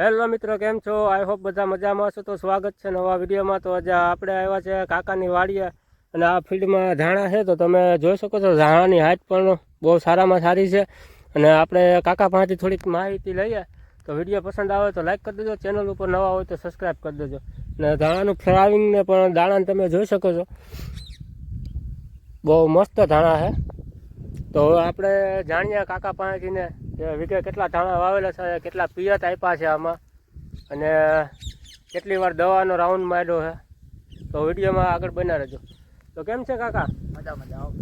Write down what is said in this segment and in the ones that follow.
Hello મિત્રો, કેમ છો? આઈ હોપ બધા મજામાં છો તો સ્વાગત છે નવા વિડીયોમાં. તો આજે આપણે આવ્યા છે કાકાની વાડીએ. અને આ ફિલ્ડમાં ધાણા છે. તો તમે જોઈ શકો છો ધાણાની હાઈટ પણ બહુ સારામાં સારી છે. અને આપણે કાકા પાસેથી થોડીક માહિતી લઈએ. તો વીડિયો પસંદ આવે તો લાઈક કરી દેજો. ચેનલ ઉપર નવા હોય તો સબસ્ક્રાઈબ કરી દેજો. અને ધાણાનું ફ્લાવિંગને પણ દાણાને તમે જોઈ શકો છો. બહુ મસ્ત ધાણા છે. તો આપણે જાણીએ કાકા પાસેથી ને કે વીઘે કેટલા ધાણા વાવેલા છે કેટલા પિયત આપ્યા છે આમાં. અને કેટલી વાર દવાનો રાઉન્ડ માર્યો છે. તો વિડીયોમાં આગળ બના રહેજો. તો કેમ છે કાકા? મજા મજા આવો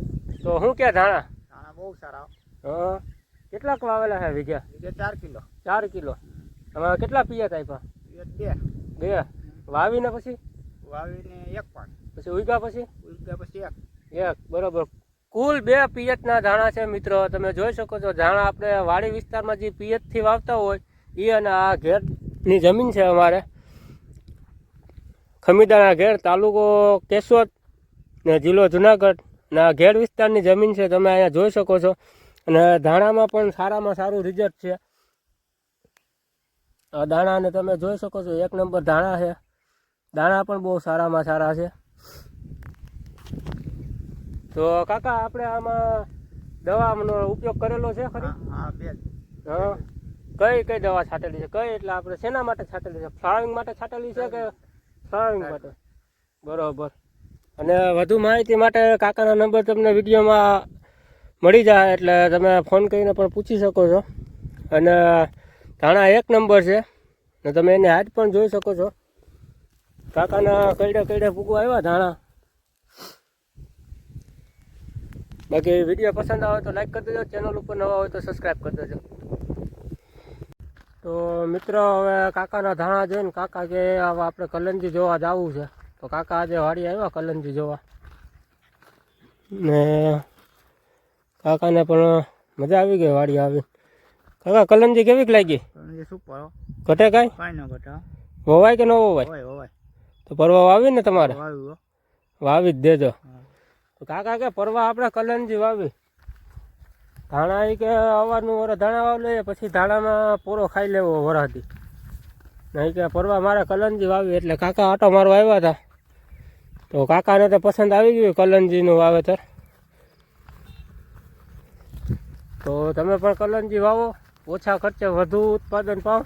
તો શું કે ધાણા? ધાણા બહુ સારા. હા. કેટલાક વાવેલા છે વીઘે વીઘે ચાર કિલો. ચાર કિલો. આમાં કેટલા પિયત આપ્યા? બે. બે. વાવીને પછી? વાવીને એક પણ પછી ઉગ્યા પછી? ઉગ્યા પછી એક. એક. બરોબર. કુલ બે પિયતના ધાણા છે મિત્રો. તમે જોઈ શકો છો, ધાણા આપણે વાડી વિસ્તારમાં જે પિયતથી વાવતા હોય એ અને આ ઘેરની જમીન છે અમારે. ખમીદાણા ઘેર, તાલુકો કેશોદ ને જિલ્લો જુનાગઢ ને આ ઘેર વિસ્તારની જમીન છે, તમે અહીંયા જોઈ શકો છો. અને ધાણામાં પણ સારામાં સારું રિઝલ્ટ છે. આ દાણાને તમે જોઈ શકો છો, એક નંબર ધાણા છે. દાણા પણ બહુ સારામાં સારા છે. તો કાકા આપણે આમાં દવાનો ઉપયોગ કરેલો છે ખરી? હા બે હા? કઈ કઈ દવા છાંટેલી છે? કઈ? એટલે આપણે શેના માટે છાંટેલી છે? ફ્લાવરિંગ માટે છાંટેલી છે કે ફ્લાવરિંગ માટે? બરોબર. અને વધુ માહિતી માટે કાકાના નંબર તમને વિડીયોમાં મળી જાય એટલે તમે ફોન કરીને પણ પૂછી શકો છો. અને ધાણા એક નંબર છે. ને તમે એને હાથ પણ જોઈ શકો છો. કાકાના કઈડે કઈડે પૂગવા આવ્યા ધાણા? બાકી વીડિયો પસંદ આવે તો લાઈક કરી દેજો ચેનલ ઉપર નવા હોય તો સબસ્ક્રાઈબ કરી દેજો. તો મિત્રો હવે કાકાના ધાણા જોઈને કાકા કે હવે આપણે કલંજી જોવા જવું છે. તો કાકા આજે વાડી આવ્યા કલંજી જોવા. ને કાકાને પણ મજા આવી ગઈ વાડી આવી. કાકા કલંજી કેવીક લાગી? ઘટે કાંઈ? વવાય કે ન વવાય? તો પરવા વાવી ને તમારે વાવી જ દેજો. કાકા કે પરવા આપણે કલંજી વાવી ધાણા એ કે અવારનું વર ધાણા વાવ લઈએ, પછી ધાણામાં પૂરો ખાઈ લેવો વરાથી નહીં કે પરવા મારે કલંજી વાવી એટલે કાકા આટો મારવા આવ્યા હતા. તો કાકાને તો પસંદ આવી ગયું કલંજીનું વાવેતર. તો તમે પણ કલંજી વાવો ઓછા ખર્ચે વધુ ઉત્પાદન પાવ.